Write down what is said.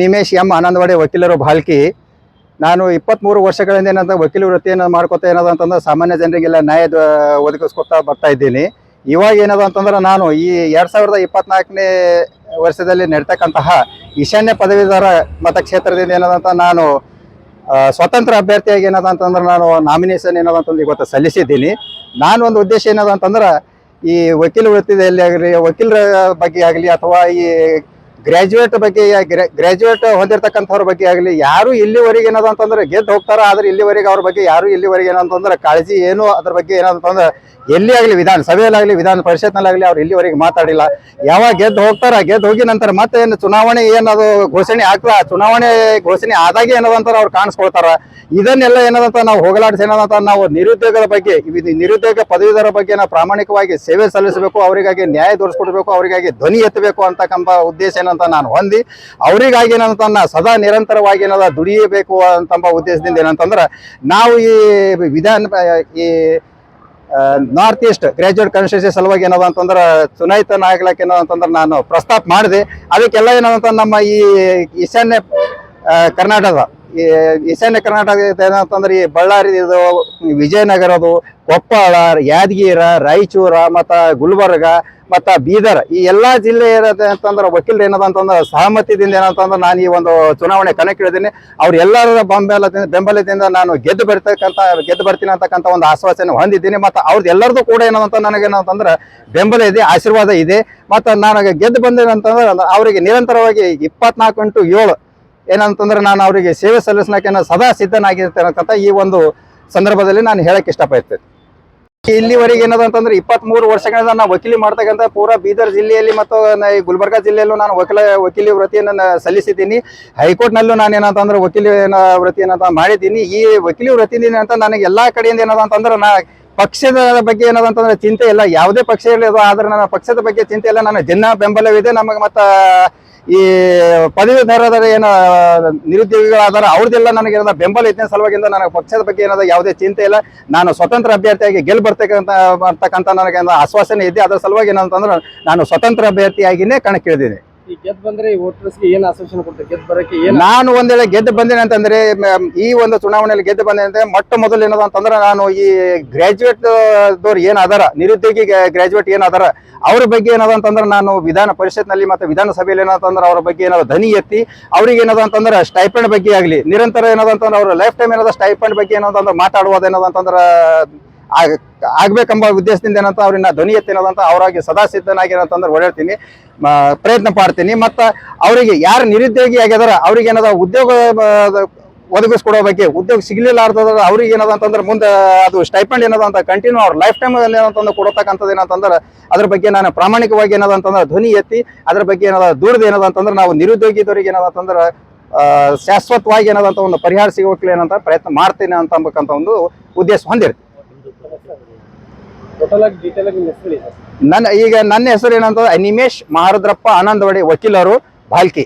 ನಿಮೇಶ್ M Anandwadi ವಕೀಲರು ಭಾಲ್ಕಿ ನಾನು ಇಪ್ಪತ್ಮೂರು ವರ್ಷಗಳಿಂದ ಏನಂತ ವಕೀಲ ವೃತ್ತಿಯನ್ನು ಮಾಡ್ಕೊತಾ ಏನದ ಅಂತಂದ್ರೆ ಸಾಮಾನ್ಯ ಜನರಿಗೆಲ್ಲ ನ್ಯಾಯ ಒದಗಿಸ್ಕೊತಾ ಬರ್ತಾ ಇದ್ದೀನಿ. ಇವಾಗ ಏನದ ಅಂತಂದ್ರೆ ನಾನು ಈ ಎರಡು ಸಾವಿರದ ಇಪ್ಪತ್ನಾಲ್ಕನೇ ವರ್ಷದಲ್ಲಿ ನಡೀತಕ್ಕಂತಹ ಈಶಾನ್ಯ ಪದವೀಧರ ಮತಕ್ಷೇತ್ರದಿಂದ ಏನದಂತ ನಾನು ಸ್ವತಂತ್ರ ಅಭ್ಯರ್ಥಿಯಾಗಿ ಏನದ ಅಂತಂದ್ರೆ ನಾನು ನಾಮಿನೇಷನ್ ಏನದ ಅಂತಂದ್ರೆ ಇವತ್ತು ಸಲ್ಲಿಸಿದ್ದೀನಿ. ನಾನು ಒಂದು ಉದ್ದೇಶ ಏನದ ಅಂತಂದ್ರೆ ಈ ವಕೀಲ ವೃತ್ತಿಯಲ್ಲಿ ಆಗಲಿ, ವಕೀಲರ ಬಗ್ಗೆ ಆಗಲಿ ಅಥವಾ ಈ ಗ್ರಾಜುಯೇಟ್ ಬಗ್ಗೆ ಗ್ರಾಜುಯೇಟ್ ಹೊಂದಿರತಕ್ಕಂಥವ್ರ ಬಗ್ಗೆ ಆಗಲಿ, ಯಾರು ಇಲ್ಲಿವರೆಗೆ ಏನದ ಅಂತಂದ್ರೆ ಗೆದ್ದು ಹೋಗ್ತಾರ, ಆದ್ರೆ ಇಲ್ಲಿವರೆಗೆ ಅವ್ರ ಬಗ್ಗೆ ಯಾರು ಇಲ್ಲಿವರೆಗೆ ಏನಂತಂದ್ರೆ ಕಾಳಜಿ ಏನು ಅದ್ರ ಬಗ್ಗೆ ಏನಂತಂದ್ರೆ ಎಲ್ಲಿ ಆಗಲಿ ವಿಧಾನ ಸಭೆಯಲ್ಲಾಗಲಿ ವಿಧಾನ ಪರಿಷತ್ನಲ್ಲಾಗಲಿ ಅವ್ರು ಇಲ್ಲಿವರೆಗೆ ಮಾತಾಡಿಲ್ಲ. ಯಾವಾಗ ಗೆದ್ದು ಹೋಗ್ತಾರ, ಗೆದ್ದು ಹೋಗಿ ನಂತರ ಮತ್ತೆ ಏನು ಚುನಾವಣೆ ಏನದು ಘೋಷಣೆ ಆಗ್ತದ ಚುನಾವಣೆ ಘೋಷಣೆ ಆದಾಗ ಅಂತಾರೆ ಅವ್ರು ಕಾಣಿಸ್ಕೊಳ್ತಾರ. ಇದನ್ನೆಲ್ಲ ಏನದಂತ ನಾವು ಹೋಗಲಾಡಿಸಿ ಏನದಂತ ನಾವು ನಿರುದ್ಯೋಗದ ಬಗ್ಗೆ ನಿರುದ್ಯೋಗ ಪದವೀಧರ ಬಗ್ಗೆ ನಾವು ಪ್ರಾಮಾಣಿಕವಾಗಿ ಸೇವೆ ಸಲ್ಲಿಸಬೇಕು, ಅವರಿಗಾಗಿ ನ್ಯಾಯ ತೋರಿಸ್ಕೊಡ್ಬೇಕು, ಅವರಿಗಾಗಿ ಧ್ವನಿ ಎತ್ತಬೇಕು ಅಂತಕ್ಕಂಥ ಉದ್ದೇಶ ಏನಂತ ನಾನು ಹೊಂದಿ ಅವರಿಗಾಗಿ ಏನಂತ ಸದಾ ನಿರಂತರವಾಗಿ ಏನದ ದುಡಿಯಬೇಕು ಅಂತಂಬ ಉದ್ದೇಶದಿಂದ ಏನಂತಂದ್ರೆ ನಾವು ಈ ವಿಧಾನ, ಈ ನಾರ್ತ್ ಈಸ್ಟ್ ಗ್ರಾಜುಯೇಟ್ ಕಾನ್ಸ್ಟಿಟ್ಯೂನ್ಸಿ ಸಲುವಾಗಿ ಏನದ ಅಂತಂದ್ರೆ ಚುನಾಯಿತನಾಗ್ಲಕ್ಕೆ ಏನೋ ಅಂತಂದ್ರೆ ನಾನು ಪ್ರಸ್ತಾಪ ಮಾಡಿದೆ. ಅದಕ್ಕೆಲ್ಲ ಏನದಂತ ನಮ್ಮ ಈ ಈಶಾನ್ಯ ಕರ್ನಾಟಕದ ಈಶಾನ್ಯ ಕರ್ನಾಟಕ ಏನಂತಂದ್ರೆ ಈ ಬಳ್ಳಾರಿ ಇದು ವಿಜಯನಗರದು ಕೊಪ್ಪಳ, ಯಾದಗಿರ, ರಾಯಚೂರ, ಮತ್ತು ಗುಲ್ಬರ್ಗ, ಮತ್ತು ಬೀದರ್ ಈ ಎಲ್ಲಾ ಜಿಲ್ಲೆ ಏನದ ಅಂತಂದ್ರೆ ವಕೀಲರು ಏನದ ಅಂತಂದ್ರೆ ಸಹಮತಿದಿಂದ ಏನಂತಂದ್ರೆ ನಾನು ಈ ಒಂದು ಚುನಾವಣೆ ಕಣಕ್ಕಿಳಿದೀನಿ. ಅವ್ರ ಎಲ್ಲರ ಬೆಂಬಲದಿಂದ ಬೆಂಬಲದಿಂದ ನಾನು ಗೆದ್ದು ಬರ್ತಕ್ಕಂಥ, ಗೆದ್ದು ಬರ್ತೀನಿ ಅಂತಕ್ಕಂಥ ಒಂದು ಆಶ್ವಾಸನೆ ಹೊಂದಿದ್ದೀನಿ. ಮತ್ತು ಅವ್ರದ್ದು ಎಲ್ಲರದು ಕೂಡ ಏನಂತ ನನಗೇನಂತಂದ್ರೆ ಬೆಂಬಲ ಇದೆ, ಆಶೀರ್ವಾದ ಇದೆ. ಮತ್ತು ನನಗೆ ಗೆದ್ದು ಬಂದೇನಂತಂದ್ರೆ ಅವರಿಗೆ ನಿರಂತರವಾಗಿ ಇಪ್ಪತ್ನಾಲ್ಕು ಇಂಟು ಏಳು ಏನಂತಂದ್ರೆ ನಾನು ಅವರಿಗೆ ಸೇವೆ ಸಲ್ಲಿಸಲಿಕ್ಕೆ ನಾನು ಸದಾ ಸಿದ್ಧನಾಗಿರ್ತಕ್ಕಂಥ ಈ ಒಂದು ಸಂದರ್ಭದಲ್ಲಿ ನಾನು ಹೇಳಕ್ ಇಷ್ಟಪಡ್ತೇನೆ. ಇಲ್ಲಿವರೆಗೆ ಏನದ ಅಂತಂದ್ರೆ ಇಪ್ಪತ್ತ್ ಮೂರು ವರ್ಷಗಳಿಂದ ನಾನು ವಕೀಲಿ ಮಾಡ್ತಕ್ಕಂಥ ಪೂರಾ ಬೀದರ್ ಜಿಲ್ಲೆಯಲ್ಲಿ ಮತ್ತು ಗುಲ್ಬರ್ಗಾ ಜಿಲ್ಲೆಯಲ್ಲೂ ನಾನು ವಕೀಲ ವಕೀಲಿ ವೃತ್ತಿಯನ್ನು ನಾನು ಸಲ್ಲಿಸಿದ್ದೀನಿ. ಹೈಕೋರ್ಟ್ನಲ್ಲೂ ನಾನು ಏನಂತಂದ್ರೆ ವಕೀಲಿ ವೃತ್ತಿ ಏನಂತ ಮಾಡಿದ್ದೀನಿ. ಈ ವಕೀಲಿ ವೃತ್ತಿನ ಅಂತ ನನಗೆ ಎಲ್ಲಾ ಕಡೆಯಿಂದ ಏನದ ಅಂತಂದ್ರೆ ನಾ ಪಕ್ಷದ ಬಗ್ಗೆ ಏನದ ಅಂತಂದ್ರೆ ಚಿಂತೆ ಇಲ್ಲ. ಯಾವುದೇ ಪಕ್ಷ ಇರಲಿ ಆದ್ರೆ ನನ್ನ ಪಕ್ಷದ ಬಗ್ಗೆ ಚಿಂತೆ ಇಲ್ಲ. ನನ್ನ ಜನ ಬೆಂಬಲವಿದೆ. ನಮಗೆ ಮತ್ತ ಈ ಪದವೀಧರದ ಏನು ನಿರುದ್ಯೋಗಿಗಳಾದಾರ, ಅವ್ರದ್ದೆಲ್ಲ ನನಗೆ ಬೆಂಬಲ ಇದ್ದ ಸಲುವಾಗಿಂದ ನನಗೆ ಪಕ್ಷದ ಬಗ್ಗೆ ಏನಾದ ಯಾವುದೇ ಚಿಂತೆ ಇಲ್ಲ. ನಾನು ಸ್ವತಂತ್ರ ಅಭ್ಯರ್ಥಿಯಾಗಿ ಗೆಲ್ ಬರ್ತಕ್ಕಂಥ ಬರ್ತಕ್ಕಂಥ ನನಗೆ ಆಶ್ವಾಸನೆ ಇದೆ. ಅದರ ಸಲುವಾಗಿ ಏನಂತಂದ್ರೆ, ನಾನು ಸ್ವತಂತ್ರ ಅಭ್ಯರ್ಥಿಯಾಗಿನೇ ಕಣಕ್ಕಿಳಿದ್ದೀನಿ ಈ ಗೆದ್ ಬಂದ್ರೆ ಏನ್ ನಾನು ಒಂದ್ ವೇಳೆ ಗೆದ್ದು ಬಂದೇನೆ ಅಂತಂದ್ರೆ ಈ ಒಂದು ಚುನಾವಣೆಯಲ್ಲಿ ಗೆದ್ದು ಬಂದೆ ಅಂದ್ರೆ ಮೊಟ್ಟ ಮೊದಲು ಏನದ ಅಂತಂದ್ರೆ ನಾನು ಈ ಗ್ರಾಜುಯೇಟ್ ದವ್ರು ಏನ್ ಅದಾರ, ನಿರುದ್ಯೋಗಿ ಗ್ರಾಜುಯೇಟ್ ಏನ್ ಅವ್ರ ಬಗ್ಗೆ ಏನದ ಅಂತಂದ್ರೆ ನಾನು ವಿಧಾನ ಪರಿಷತ್ನಲ್ಲಿ ಮತ್ತೆ ವಿಧಾನಸಭೆಯಲ್ಲಿ ಏನಂತಂದ್ರೆ ಅವ್ರ ಬಗ್ಗೆ ಏನಾದ್ರು ಧನಿ ಎತ್ತಿ, ಅವ್ರಿಗೆ ಏನದ ಅಂತಂದ್ರೆ ಸ್ಟೈಪಂಡ್ ಬಗ್ಗೆ ಆಗಲಿ, ನಿರಂತರ ಏನದ ಅಂತಂದ್ರೆ ಅವ್ರ ಲೈಫ್ ಟೈಮ್ ಏನದ ಸ್ಟೈಪಂಡ್ ಬಗ್ಗೆ ಏನದಂದ್ರೆ ಮಾತಾಡುವುದು ಏನದ ಅಂತಂದ್ರೆ ಆಗ್ಬೇಕೆಂಬ ಉದ್ದೇಶದಿಂದ ಏನಂತ ಅವ್ರನ್ನ ಧ್ವನಿ ಎತ್ತಿನದಂತ ಅವರಾಗಿ ಸದಾ ಸಿದ್ಧನಾಗಿ ಏನಂತಂದ್ರೆ ಓಡಾಡ್ತೀನಿ. ಪ್ರಯತ್ನ ಪಡ್ತೀನಿ ಮತ್ತು ಅವರಿಗೆ ಯಾರು ನಿರುದ್ಯೋಗಿ ಆಗ್ಯದಾರ ಅವ್ರಿಗೆ ಏನದ ಉದ್ಯೋಗ ಒದಗಿಸ್ಕೊಡೋ ಬಗ್ಗೆ ಉದ್ಯೋಗ ಸಿಗ್ಲಿಲ್ಲಾರ್ದ ಅವ್ರಿಗೆ ಏನದ ಅಂತಂದ್ರೆ ಮುಂದೆ ಅದು ಸ್ಟೈಪಂಡ್ ಏನದ ಅಂತ ಕಂಟಿನ್ಯೂ ಅವ್ರ ಲೈಫ್ ಟೈಮ್ ಏನಂತಂದ್ರೆ ಕೊಡತಕ್ಕಂಥದ್ದು ಏನಂತಂದ್ರೆ ಅದ್ರ ಬಗ್ಗೆ ನಾನು ಪ್ರಾಮಾಣಿಕವಾಗಿ ಏನದ ಅಂತಂದ್ರೆ ಧ್ವನಿ ಎತ್ತಿ ಅದ್ರ ಬಗ್ಗೆ ಏನದ ದೂರದ ಏನದ ಅಂತಂದ್ರೆ ನಾವು ನಿರುದ್ಯೋಗಿದವರಿಗೆ ಏನದ ಅಂತಂದ್ರೆ ಶಾಶ್ವತವಾಗಿ ಏನದಂತ ಒಂದು ಪರಿಹಾರ ಸಿಗೋಕ್ಲಿ ಏನಂತ ಪ್ರಯತ್ನ ಮಾಡ್ತೀನಿ ಅಂತ ಒಂದು ಉದ್ದೇಶ ಹೊಂದಿರ್ತೀನಿ. ನನ್ನ ಈಗ ನನ್ನ ಹೆಸರು ಏನಂತ ಅನಿಮೇಶ್ ಮಹಾರುದ್ರಪ್ಪ ಆನಂದವಾಡಿ ವಕೀಲರು ಭಾಲ್ಕಿ